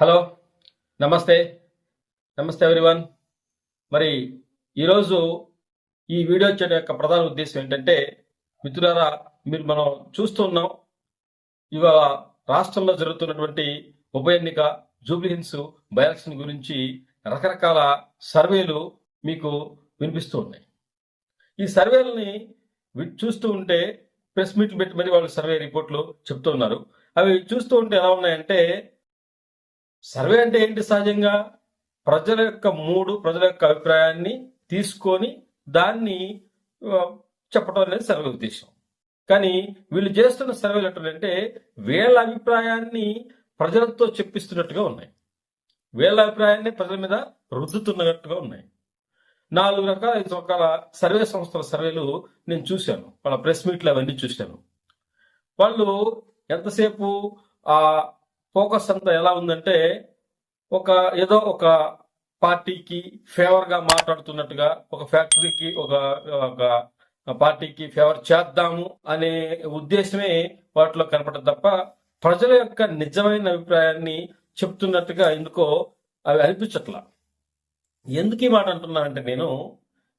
Hello నమస్తే. నమస్తే everyone మరి ఈరోజు ఈ వీడియో చేయడం యొక్క ప్రధాన ఉద్దేశం ఏంటంటే మిత్రులారా మీరు మనం చూస్తున్నాం ఇవాళ రాష్ట్రంలో జరుగుతున్నటువంటి ఉప ఎన్నిక జూబ్లీహిల్స్ హిల్స్ గురించి రకరకాల సర్వేలు మీకు వినిపిస్తూ ఉన్నాయి. ఈ సర్వేలని చూస్తూ ఉంటే ప్రెస్ మీట్లు పెట్టి మరి వాళ్ళు సర్వే రిపోర్ట్లు చెప్తూ ఉన్నారు. అవి చూస్తూ ఉంటే ఎలా ఉన్నాయంటే సర్వే అంటే ఏంటి సహజంగా? ప్రజల యొక్క మూడు ప్రజల యొక్క అభిప్రాయాన్ని తీసుకొని దాన్ని చెప్పడం అనేది సర్వే ఉద్దేశం. కానీ వీళ్ళు చేస్తున్న సర్వేలు ఎట్లంటే వీళ్ళ అభిప్రాయాన్ని ప్రజలతో చెప్పిస్తున్నట్టుగా ఉన్నాయి. వీళ్ళ అభిప్రాయాన్ని ప్రజల మీద రుద్దుతున్నట్టుగా ఉన్నాయి. నాలుగు రకాల ఐదు రకాల సర్వే సంస్థల సర్వేలు నేను చూశాను. వాళ్ళ ప్రెస్ మీట్లు అవన్నీ చూశాను. వాళ్ళు ఎంతసేపు ఆ ఫోకస్ అంతా ఎలా ఉందంటే ఒక ఏదో ఒక పార్టీకి ఫేవర్గా మాట్లాడుతున్నట్టుగా ఒక ఫ్యాక్టరీకి ఒక ఒక పార్టీకి ఫేవర్ చేద్దాము అనే ఉద్దేశమే వాటిలో కనపడదు తప్ప ప్రజల యొక్క నిజమైన అభిప్రాయాన్ని చెప్తున్నట్టుగా ఎందుకో అవి అనిపించట్లా. ఎందుకు ఈ మాట అంటున్నానంటే నేను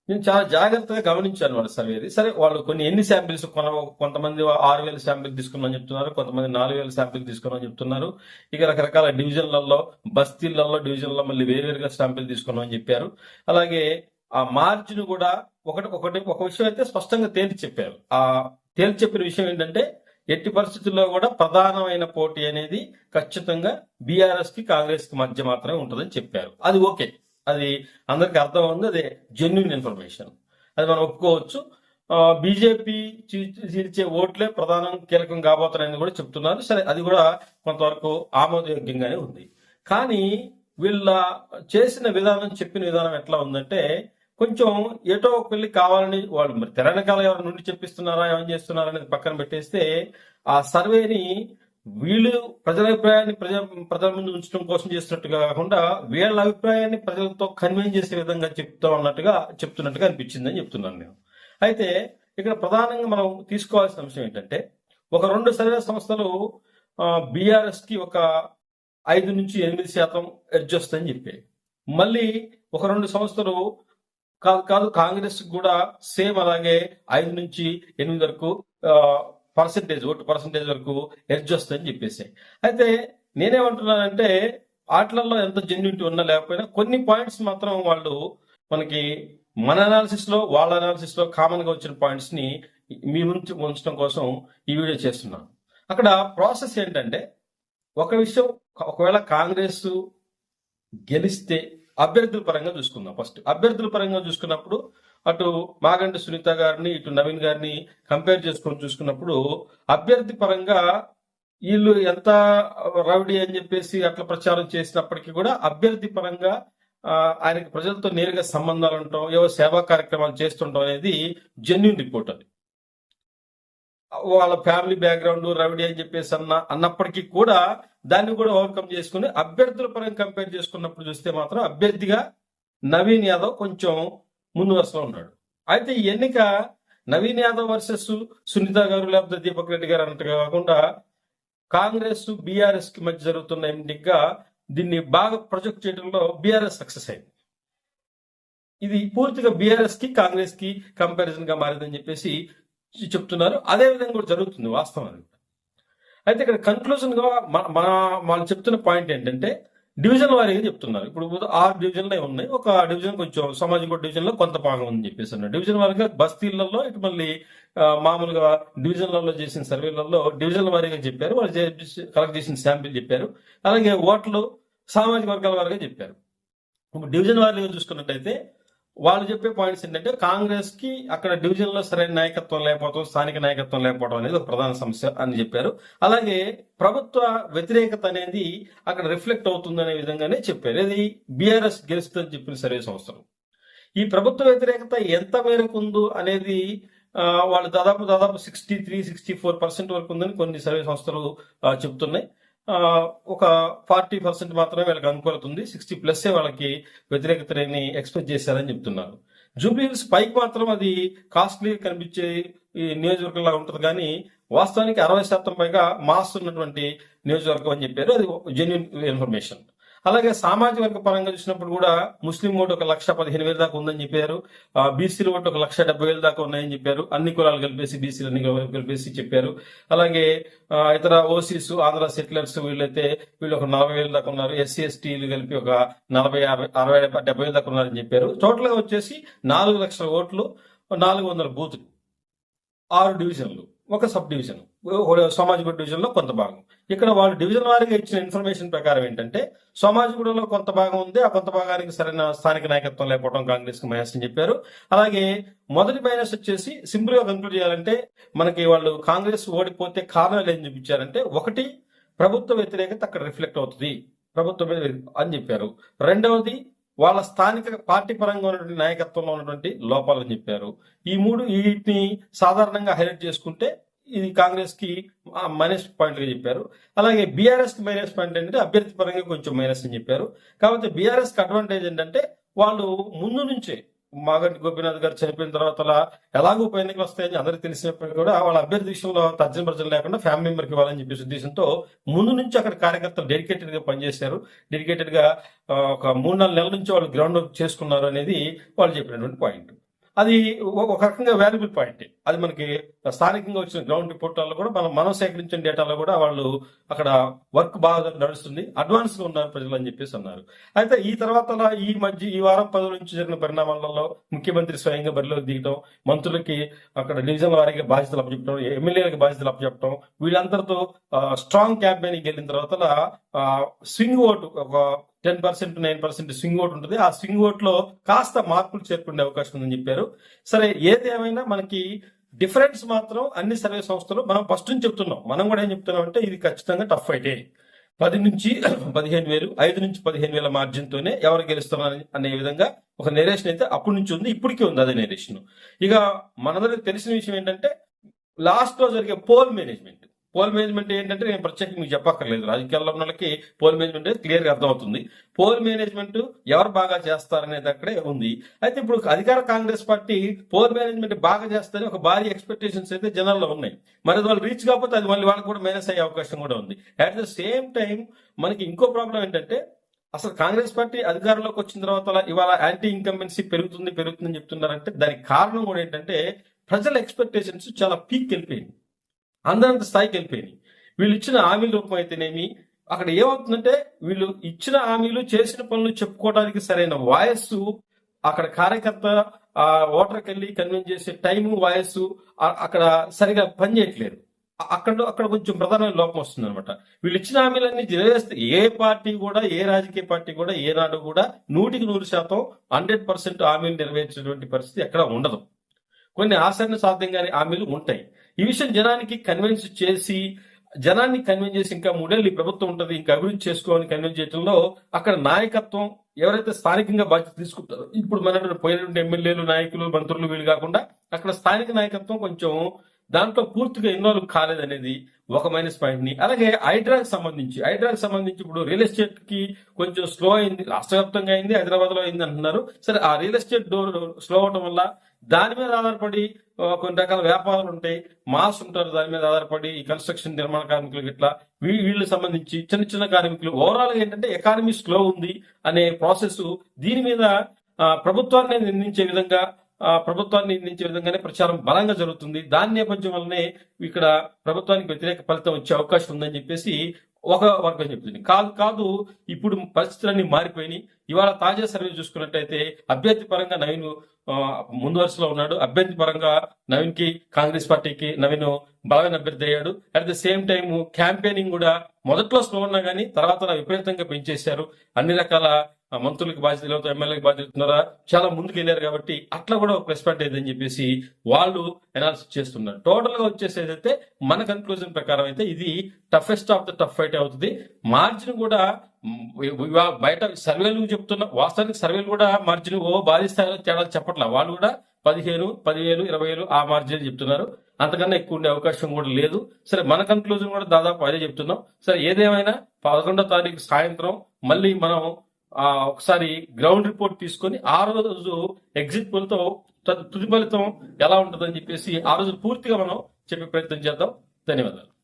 నేను చాలా జాగ్రత్తగా గమనించాను వాళ్ళ సర్వేది. సరే వాళ్ళు కొన్ని ఎన్ని శాంపిల్స్ కొన కొంతమంది ఆరు వేల శాంపిల్ తీసుకున్నామని చెప్తున్నారు కొంతమంది నాలుగు వేల శాంపిల్ తీసుకున్నామని చెప్తున్నారు. ఇక రకరకాల డివిజన్లలో బస్తీలలో డివిజన్లలో మళ్ళీ వేరువేరుగా శాంపిల్ తీసుకున్నామని చెప్పారు. అలాగే ఆ మార్జిన్ కూడా ఒకటి ఒకటి ఒక విషయం అయితే స్పష్టంగా తేల్చి చెప్పారు. ఆ తేల్చి చెప్పిన విషయం ఏంటంటే ఎట్టి పరిస్థితుల్లో కూడా ప్రధానమైన పోటీ అనేది ఖచ్చితంగా బీఆర్ఎస్కి కాంగ్రెస్కి మధ్య మాత్రమే ఉంటుందని చెప్పారు. అది ఓకే. అది అందరికి అర్థం ఉంది అది జెన్యున్ ఇన్ఫర్మేషన్ అది మనం ఒప్పుకోవచ్చు. బీజేపీ చీల్చే ఓట్లే ప్రధానం కీలకం కాబోతున్నాయని కూడా చెప్తున్నారు. సరే అది కూడా కొంతవరకు ఆమోదయోగ్యంగానే ఉంది. కానీ వీళ్ళ చేసిన విధానం చెప్పిన విధానం ఎట్లా ఉందంటే కొంచెం ఏటో ఒక పెళ్ళి కావాలని వాళ్ళు మరి తెలంగాణ ఎవరి నుండి చెప్పిస్తున్నారా ఏమని చేస్తున్నారా అనేది పక్కన పెట్టేస్తే ఆ సర్వేని వీళ్ళు ప్రజల అభిప్రాయాన్ని ప్రజల ప్రజల ముందు ఉంచడం కోసం చేస్తున్నట్టుగా కాకుండా వీళ్ళ అభిప్రాయాన్ని ప్రజలతో కన్వీన్ చేసే విధంగా చెప్తా ఉన్నట్టుగా చెప్తున్నట్టుగా అనిపించిందని చెప్తున్నాను నేను. అయితే ఇక్కడ ప్రధానంగా మనం తీసుకోవాల్సిన అంశం ఏంటంటే ఒక రెండు సర్వే సంస్థలు బీఆర్ఎస్కి ఒక ఐదు నుంచి ఎనిమిది శాతం ఎడ్జ్ వస్తుందని చెప్పాయి. మళ్ళీ ఒక రెండు సంస్థలు కాదు కాదు కాంగ్రెస్ కూడా సేమ్ అలాగే ఐదు నుంచి ఎనిమిది వరకు పర్సంటేజ్ ఓటు పర్సంటేజ్ వరకు ఎడ్జ్ వస్తుందని చెప్పేసి. అయితే నేనేమంటున్నానంటే ఆటలలో ఎంత జెన్యునిటీ ఉన్నా లేకపోయినా కొన్ని పాయింట్స్ మాత్రం వాళ్ళు మనకి మన అనాలిసిస్లో వాళ్ళ అనాలిసిస్లో కామన్గా వచ్చిన పాయింట్స్ని మీ ముందు ఉంచడం కోసం ఈ వీడియో చేస్తున్నాను అక్కడ ప్రాసెస్ ఏంటంటే ఒక విషయం ఒకవేళ కాంగ్రెస్ గెలిస్తే అభ్యర్థుల పరంగా చూసుకుందాం. ఫస్ట్ అభ్యర్థుల పరంగా చూసుకున్నప్పుడు అటు మాగంటి సునీత గారిని ఇటు నవీన్ గారిని కంపేర్ చేసుకొని చూసుకున్నప్పుడు అభ్యర్థి పరంగా వీళ్ళు ఎంత రౌడీ అని చెప్పేసి అట్లా ప్రచారం చేసినప్పటికీ కూడా అభ్యర్థి పరంగా ఆయనకి ప్రజలతో నేరుగా సంబంధాలు ఉండటం ఏవో సేవా కార్యక్రమాలు చేస్తుండటం అనేది జెన్యున్ రిపోర్ట్ అది. వాళ్ళ ఫ్యామిలీ బ్యాక్గ్రౌండ్ రవిడి అని చెప్పేసి అన్న అన్నప్పటికీ కూడా దాన్ని కూడా ఓవర్కమ్ చేసుకుని అభ్యర్థుల పరంగా కంపేర్ చేసుకున్నప్పుడు చూస్తే మాత్రం అభ్యర్థిగా నవీన్ యాదవ్ కొంచెం ముందు వరుసలో ఉన్నాడు. అయితే ఈ ఎన్నిక నవీన్ యాదవ్ వర్సెస్ సునీత గారు లేకపోతే దీపక్ రెడ్డి గారు అన్నట్టుగా కాకుండా కాంగ్రెస్ బీఆర్ఎస్కి మధ్య జరుగుతున్న ఎన్నికగా దీన్ని బాగా ప్రొజెక్ట్ చేయడంలో బీఆర్ఎస్ సక్సెస్ అయింది. ఇది పూర్తిగా బీఆర్ఎస్కి కాంగ్రెస్కి కంపారిజన్గా మారిందని చెప్పేసి చెప్తున్నారు. అదే విధంగా కూడా జరుగుతుంది వాస్తవం అయితే ఇక్కడ కన్క్లూజన్గా మన- మన వాళ్ళు చెప్తున్న పాయింట్ ఏంటంటే డివిజన్ వారీగా చెప్తున్నారు. ఇప్పుడు ఆరు డివిజన్లే ఉన్నాయి. ఒక డివిజన్ కొంచెం సమాజం డివిజన్లో కొంత భాగం ఉందని చెప్పేసి అన్నారు. డివిజన్ వారీగా బస్తీలలో ఇటు మళ్ళీ మామూలుగా డివిజన్లలో చేసిన సర్వేలలో డివిజన్ వారీగా చెప్పారు. వాళ్ళు కలెక్ట్ చేసిన శాంపిల్ చెప్పారు. అలాగే ఓట్లు సామాజిక వర్గాల వారీగా చెప్పారు. ఇప్పుడు డివిజన్ వారీగా చూసుకున్నట్టయితే వాళ్ళు చెప్పే పాయింట్స్ ఏంటంటే కాంగ్రెస్కి అక్కడ డివిజన్లో సరైన నాయకత్వం లేకపోవడం స్థానిక నాయకత్వం లేకపోవడం అనేది ఒక ప్రధాన సమస్య అని చెప్పారు. అలాగే ప్రభుత్వ వ్యతిరేకత అనేది అక్కడ రిఫ్లెక్ట్ అవుతుంది అనే విధంగానే చెప్పారు. ఇది బీఆర్ఎస్ గెలుస్తుందని చెప్పిన సర్వే సంస్థలు. ఈ ప్రభుత్వ వ్యతిరేకత ఎంత మేరకు ఉందో అనేది వాళ్ళు దాదాపు దాదాపు sixty three sixty four percent వరకు ఉందని కొన్ని సర్వే సంస్థలు చెప్తున్నాయి ఒక ఫార్టీ పర్సెంట్ మాత్రమే వీళ్ళకి అనుకూలత ఉంది. సిక్స్టీ ప్లస్ వాళ్ళకి వ్యతిరేకతని ఎక్స్పెక్ట్ చేశారని చెప్తున్నారు. జూబ్లీ హిల్స్ పైకి మాత్రం అది కాస్ట్లీ కనిపించే ఈ నియోజకవర్గంలా ఉంటుంది కానీ వాస్తవానికి అరవై శాతం పైగా మాస్ ఉన్నటువంటి నియోజకవర్గం అని చెప్పారు. అది జెన్యున్ ఇన్ఫర్మేషన్ అలాగే సామాజిక వర్గ పరంగా చూసినప్పుడు కూడా ముస్లిం ఓటు ఒక లక్ష పదిహేను వేల దాకా ఉందని చెప్పారు. బీసీల ఓటు ఒక లక్ష డెబ్బై వేల దాకా ఉన్నాయని చెప్పారు. అన్ని కులాలు కలిపేసి బీసీలు అన్ని కులాలు కలిపేసి చెప్పారు. అలాగే ఇతర ఓసీస్ ఆంధ్ర సెటిలర్స్ వీళ్ళైతే వీళ్ళు ఒక నలభై వేల దాకా ఉన్నారు. ఎస్సీ ఎస్టీలు కలిపి ఒక నలభై అరవై డెబ్బై వేల దాకా ఉన్నారని చెప్పారు. టోటల్గా వచ్చేసి నాలుగు లక్షల ఓట్లు నాలుగు వందల బూతులు. ఆరు డివిజన్లు ఒక సబ్ డివిజన్. సోమాజిగూడ డివిజన్లో కొంత భాగం. ఇక్కడ వాళ్ళు డివిజన్ వారీగా ఇచ్చిన ఇన్ఫర్మేషన్ ప్రకారం ఏంటంటే సోమాజిగూడలో కొంత భాగం ఉంది ఆ కొంత భాగానికి సరైన స్థానిక నాయకత్వం లేకపోవడం కాంగ్రెస్కి మైనస్ అని చెప్పారు. అలాగే మొదటి మైనస్ వచ్చేసి సింపుల్గా కంక్లూడ్ చేయాలంటే మనకి వాళ్ళు కాంగ్రెస్ ఓడిపోతే కారణాలు ఏం చూపించారంటే ఒకటి ప్రభుత్వ వ్యతిరేకత అక్కడ రిఫ్లెక్ట్ అవుతుంది. ప్రభుత్వం మీద అని చెప్పారు. రెండవది వాళ్ళ స్థానిక పార్టీ పరంగా ఉన్నటువంటి నాయకత్వంలో ఉన్నటువంటి లోపాలని చెప్పారు. ఈ మూడు వీటిని సాధారణంగా హైలైట్ చేసుకుంటే ఇది కాంగ్రెస్కి మైనస్ పాయింట్గా చెప్పారు. అలాగే బీఆర్ఎస్కి మైనస్ పాయింట్ ఏంటంటే అభ్యర్థి పరంగా కొంచెం మైనస్ అని చెప్పారు. కాబట్టి బీఆర్ఎస్కి అడ్వాంటేజ్ ఏంటంటే వాళ్ళు ముందు నుంచే మాగంటి గోపీనాథ్ గారు చనిపోయిన తర్వాత అలా ఎలాగో ఉప ఎన్నికలు వస్తాయని అందరికీ తెలిసినప్పటికీ కూడా వాళ్ళ అభ్యర్థి విషయంలో తర్జన భర్జన లేకుండా ఫ్యామిలీ మెంబర్కి ఇవ్వాలని చెప్పేసి ఉద్దేశంతో ముందు నుంచి అక్కడ కార్యకర్తలు డెడికేటెడ్గా పనిచేశారు. డెడికేటెడ్గా ఒక మూడు నాలుగు నెలల నుంచి వాళ్ళు గ్రౌండ్ వర్క్ చేసుకున్నారు అనేది వాళ్ళు చెప్పినటువంటి పాయింట్ అది ఒక రకంగా వాల్యుబుల్ పాయింట్ అది మనకి స్థానికంగా వచ్చిన గ్రౌండ్ రిపోర్ట్లలో కూడా మనం మనం సేకరించిన డేటాలో కూడా వాళ్ళు అక్కడ వర్క్ బాగా నడుస్తుంది అడ్వాన్స్గా ఉన్నారు ప్రజలు అని చెప్పేసి అన్నారు. అయితే ఈ తర్వాత ఈ మధ్య ఈ వారం పది నుంచి జరిగిన పరిణామాలలో ముఖ్యమంత్రి స్వయంగా బరిలోకి దిగటం మంత్రులకి అక్కడ డివిజన్ వారీగా బాధ్యతలు అప్పచెప్పడం ఎమ్మెల్యేలకు బాధ్యతలు అప్పచెప్పడం వీళ్ళందరితో స్ట్రాంగ్ క్యాంపెయినింగ్ వెళ్ళిన తర్వాత స్వింగ్ ఓటు ఒక ten percent nine percent swing vote ఉంటుంది. ఆ స్వింగ్ ఓట్లో కాస్త మార్పులు చేరుకునే అవకాశం ఉందని చెప్పారు. సరే ఏది ఏమైనా మనకి డిఫరెన్స్ మాత్రం అన్ని సర్వే సంస్థలు మనం ఫస్ట్ నుంచి చెప్తున్నాం. మనం కూడా ఏం చెప్తున్నాం అంటే ఇది ఖచ్చితంగా టఫ్ ఫైటే పది నుంచి పదిహేను వేలు ఐదు నుంచి పదిహేను వేల మార్జిన్ తోనే ఎవరు గెలుస్తున్నారు అనే విధంగా ఒక నేరేషన్ అయితే అప్పటి నుంచి ఉంది ఇప్పటికీ ఉంది అదే నేరేషన్ ఇక మనందరికి తెలిసిన విషయం ఏంటంటే లాస్ట్లో జరిగే పోల్ మేనేజ్మెంట్ పోల్ మేనేజ్మెంట్ ఏంటంటే నేను ప్రత్యేకంగా మీకు చెప్పక్కర్లేదు. రాజకీయాల్లో ఉన్న వాళ్ళకి పోల్ మేనేజ్మెంట్ క్లియర్గా అర్థమవుతుంది. పోల్ మేనేజ్మెంట్ ఎవరు బాగా చేస్తారనేది అక్కడే ఉంది. అయితే ఇప్పుడు అధికార కాంగ్రెస్ పార్టీ పోల్ మేనేజ్మెంట్ బాగా చేస్తారని ఒక భారీ ఎక్స్పెక్టేషన్స్ అయితే జనాల్లో ఉన్నాయి. మరి వాళ్ళు రీచ్ కాకపోతే అది మళ్ళీ వాళ్ళకి కూడా మేనేజ్ అయ్యే అవకాశం కూడా ఉంది. అట్ ద సేమ్ టైం మనకి ఇంకో ప్రాబ్లం ఏంటంటే అసలు కాంగ్రెస్ పార్టీ అధికారంలోకి వచ్చిన తర్వాత ఇవాళ యాంటీ ఇన్కంబెన్సీ పెరుగుతుంది పెరుగుతుందని చెప్తున్నారంటే దానికి కారణం కూడా ఏంటంటే ప్రజల ఎక్స్పెక్టేషన్స్ చాలా పీక్ వెళ్ళిపోయింది. అందరంత స్థాయికి వెళ్ళిపోయినాయి. వీళ్ళు ఇచ్చిన హామీల రూపం అయితేనేమి అక్కడ ఏమవుతుందంటే వీళ్ళు ఇచ్చిన హామీలు చేసిన పనులు చెప్పుకోవడానికి సరైన వాయిస్ అక్కడ కార్యకర్త ఆ ఓటర్కి వెళ్ళి కన్విన్స్ చేసే టైము వాయిస్ అక్కడ సరిగా పనిచేయట్లేదు చేయట్లేదు. అక్కడ అక్కడ కొంచెం ప్రధానమైన లోపం వస్తుంది అనమాట వీళ్ళు ఇచ్చిన హామీలన్నీ జరిగేస్తే ఏ పార్టీ కూడా ఏ రాజకీయ పార్టీ కూడా ఏనాడు కూడా నూటికి నూరు శాతం హండ్రెడ్ పర్సెంట్ హామీలు నెరవేర్చేటువంటి పరిస్థితి ఎక్కడ ఉండదు. కొన్ని ఆచరణ సాధ్యంగానే హామీలు ఉంటాయి. ఈ విషయం జనానికి కన్విన్స్ చేసి జనాన్ని కన్విన్స్ చేసి ఇంకా మూడేళ్ళు ఈ ప్రభుత్వం ఉంటుంది ఇంకా అభివృద్ధి చేసుకోవాలని కన్విన్స్ చేయడంలో అక్కడ నాయకత్వం ఎవరైతే స్థానికంగా బాధ్యత తీసుకుంటారో ఇప్పుడు మన పోయినటువంటి ఎమ్మెల్యేలు నాయకులు మంత్రులు వీళ్ళు కాకుండా అక్కడ స్థానిక నాయకత్వం కొంచెం దాంట్లో పూర్తిగా ఇన్వాల్వ్ కాలేదనేది ఒక మైనస్ పాయింట్ని. అలాగే హైడ్రాకి సంబంధించి హైడ్రాకి సంబంధించి ఇప్పుడు రియల్ ఎస్టేట్కి కొంచెం స్లో అయింది రాష్ట్ర వ్యాప్తంగా అయింది హైదరాబాద్లో అయింది అంటున్నారు. సరే ఆ రియల్ ఎస్టేట్ డోర్ స్లో అవడం వల్ల దాని మీద ఆధారపడి కొన్ని రకాల వ్యాపారాలు ఉంటాయి. మాస్ ఉంటారు దాని మీద ఆధారపడి ఈ కన్స్ట్రక్షన్ నిర్మాణ కార్మికులు ఇట్లా వీ- వీళ్ళకి సంబంధించి చిన్న చిన్న కార్మికులు. ఓవరాల్గా ఏంటంటే ఎకానమీ స్లో ఉంది అనే ప్రాసెస్ దీని మీద ప్రభుత్వాన్ని నిందించే విధంగా ప్రభుత్వాన్ని నిందించే విధంగానే ప్రచారం బలంగా జరుగుతుంది. దాని నేపథ్యం వల్లనే ఇక్కడ ప్రభుత్వానికి వ్యతిరేక ఫలితం వచ్చే అవకాశం ఉందని చెప్పేసి ఒక వర్గం చెప్తుంది కాదు కాదు ఇప్పుడు పరిస్థితులన్నీ మారిపోయినాయి. ఇవాళ తాజా సర్వే చూసుకున్నట్టయితే అభ్యర్థి పరంగా నవీన్ ఆ, ముందు వరుసలో ఉన్నాడు. అభ్యర్థి పరంగా నవీన్కి కాంగ్రెస్ పార్టీకి నవీన్ బలమైన అభ్యర్థి అయ్యాడు. At the same time campaigning కూడా మొదట్లో స్లో ఉన్నా కానీ తర్వాత విపరీతంగా పెంచేశారు. అన్ని రకాల మంత్రులకు బాధ్యతలు అవుతాయి ఎమ్మెల్యేలకు బాధ్యతలు చాలా ముందుకు వెళ్ళారు కాబట్టి అట్లా కూడా ఒక ప్లస్ పాయింట్ ఏదని చెప్పేసి వాళ్ళు అనాలిసిస్ చేస్తున్నారు. టోటల్గా వచ్చేసి ఏదైతే మన కన్క్లూజన్ ప్రకారం అయితే ఇది toughest of the tough fight అవుతుంది. మార్జిన్ కూడా బయట సర్వేలు చెప్తున్న వాస్తవానికి సర్వేలు కూడా మార్జిన్ ఓ భారీ స్థాయిలో తేడా చెప్పట్లా. వాళ్ళు కూడా పదిహేను పదివేలు ఇరవై వేలు ఆ మార్జిన్ చెప్తున్నారు. అంతకన్నా ఎక్కువ ఉండే అవకాశం కూడా లేదు. సరే మన కన్క్లూజన్ కూడా దాదాపు అదే చెప్తున్నాం. సరే ఏదేమైనా పదకొండో తారీఖు సాయంత్రం మళ్ళీ మనం ఒకసారి గ్రౌండ్ రిపోర్ట్ తీసుకొని ఆ రోజు ఎగ్జిట్ పోల్తో తుది ఫలితం ఎలా ఉంటుందని చెప్పేసి ఆ రోజు పూర్తిగా మనం చెప్పే ప్రయత్నం చేద్దాం. ధన్యవాదాలు.